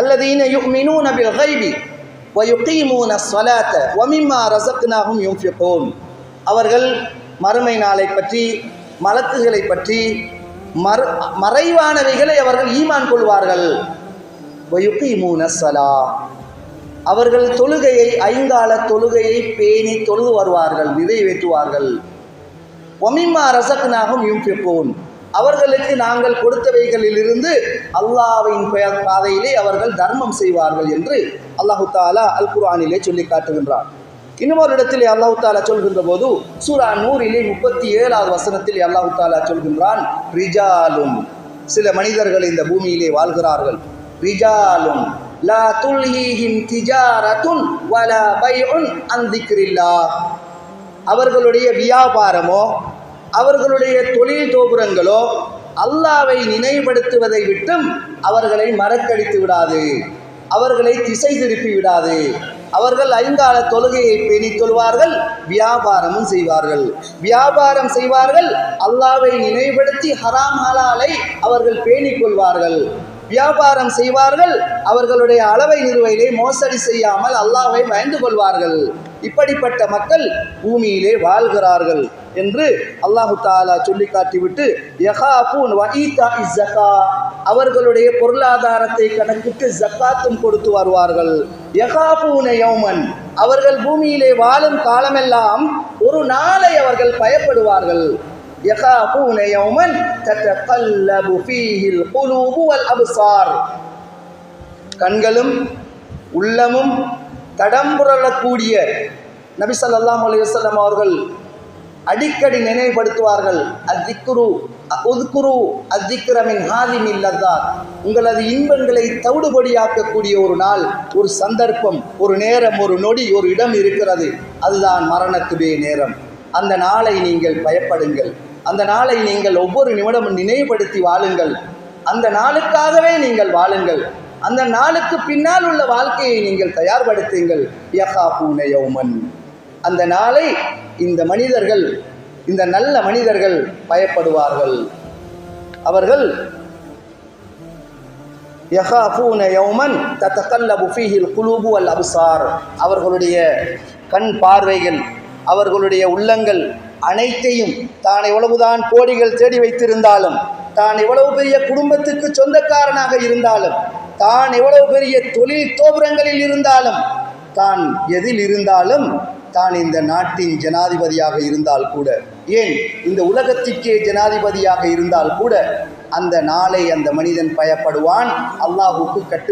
அல்லதீன யுக்மினூன பில் ஹைபி வயுக்கீமூன ஸ்வலாத்த ஒமிம்மா ரசக்னாகும் யூஃபிகோன் அவர்கள் மறுமை நாளை பற்றி மலக்குகளை பற்றி மறு மறைவானவைகளை அவர்கள் ஈமான் கொள்வார்கள். வயுக்கீமூன ஸ்வலா அவர்கள் தொழுகையை ஐங்கால தொழுகையை பேணி தொழுது வருவார்கள் நிறைவேற்றுவார்கள் ஒமிம்மா ரசக்னாகும் யூஃபிகோன் அவர்களுக்கு நாங்கள் கொடுத்தவைகளிலிருந்து அல்லாவின் பெயர் பாதையிலே அவர்கள் தர்மம் செய்வார்கள் என்று அல்லாஹு தாலா அல் குர்ஆனிலே சொல்லி காட்டுகின்றார் இன்னும் ஒரு இடத்திலே அல்லாஹு தாலா சொல்கின்ற போது சூரா நூறிலே முப்பத்தி ஏழாவது வசனத்தில் அல்லாஹு தாலா சொல்கின்றான் ரிஜாலும் சில மனிதர்கள் இந்த பூமியிலே வாழ்கிறார்கள். ரிஜாலும் லா துல்ஹீஹிம் திஜாரத்துன் வலா பைஉன் அன் திக்ரில்லாஹ் அவர்களுடைய வியாபாரமோ அவர்களுடைய தொழில் தோபுரங்களோ அல்லாவை நினைவுபடுத்துவதை விட்டும் அவர்களை மறக்கடித்து விடாது. அவர்களை திசை திருப்பி விடாது. அவர்கள் ஐங்கால தொழுகையை பேணி தொழுவார்கள் வியாபாரமும் செய்வார்கள். வியாபாரம் செய்வார்கள் அல்லாவை நினைவுபடுத்தி ஹராம் ஹலாலை அவர்கள் பேணிக் கொள்வார்கள். வியாபாரம் செய்வார்கள் அவர்களுடைய அளவை நிறுவையிலே மோசடி செய்யாமல் அல்லாவை பயந்து கொள்வார்கள். இப்படிப்பட்ட மக்கள் பூமியிலே வாழ்கிறார்கள். என்று அல்லாஹு தாலா சொல்லி காட்டிவிட்டு அவர்களுடைய பொருளாதாரத்தை கணக்கிட்டு ஜக்காத்தும் கொடுத்து வருவார்கள். யகாபூன அவர்கள் பூமியிலே வாழும் காலமெல்லாம் ஒரு நாளை அவர்கள் பயப்படுவார்கள். யகாபூன யௌமன் தத்தகல்லபு ஃபீஹில் குலூபு வல் அப்சார். கண்களும் உள்ளமும் தடம்புரளக்கூடிய நபி சல்லாஹ் அலி வல்லம் அவர்கள் அடிக்கடி நினைவுபடுத்துவார்கள் அத்திக்குரு ஒதுக்குரு அத்திக்கிரமின் ஹாதிம் லத்தார் உங்களது இன்பங்களை தவிடுபடியாக்கக்கூடிய ஒரு நாள் ஒரு சந்தர்ப்பம் ஒரு நேரம் ஒரு நொடி ஒரு இடம் இருக்கிறது. அதுதான் மரணத்துடைய நேரம். அந்த நாளை நீங்கள் பயப்படுங்கள். அந்த நாளை நீங்கள் ஒவ்வொரு நிமிடமும் நினைவுபடுத்தி வாழுங்கள். அந்த நாளுக்காகவே நீங்கள் வாழுங்கள். அந்த நாளுக்கு பின்னால் உள்ள வாழ்க்கையை நீங்கள் தயார்படுத்துங்கள். யகா யௌமன். அந்த நாளை இந்த மனிதர்கள் இந்த நல்ல மனிதர்கள் பயப்படுவார்கள். அவர்கள் யஹாஃபூன யௌமன் தத்தகல்லபு ஃபீஹில் குலூபு அல் அப்சார். அவர்களுடைய கண் பார்வைகள் அவர்களுடைய உள்ளங்கள் அனைத்தையும் தான் எவ்வளவுதான் கோடிகள் தேடி வைத்திருந்தாலும் தான் எவ்வளவு பெரிய குடும்பத்துக்கு சொந்தக்காரனாக இருந்தாலும் தான் எவ்வளவு பெரிய தொழில் தோபுரங்களில் இருந்தாலும் தான் எதில் இருந்தாலும் தான் இந்த நாட்டின் ஜனாதிபதியாக இருந்தால் கூட. ஏன்? இந்த உலகத்திற்கே ஜனாதிபதியாக இருந்தால் கூட அந்த நாளை அந்த மனிதன் பயப்படுவான். அல்லாஹுக்கு கட்டு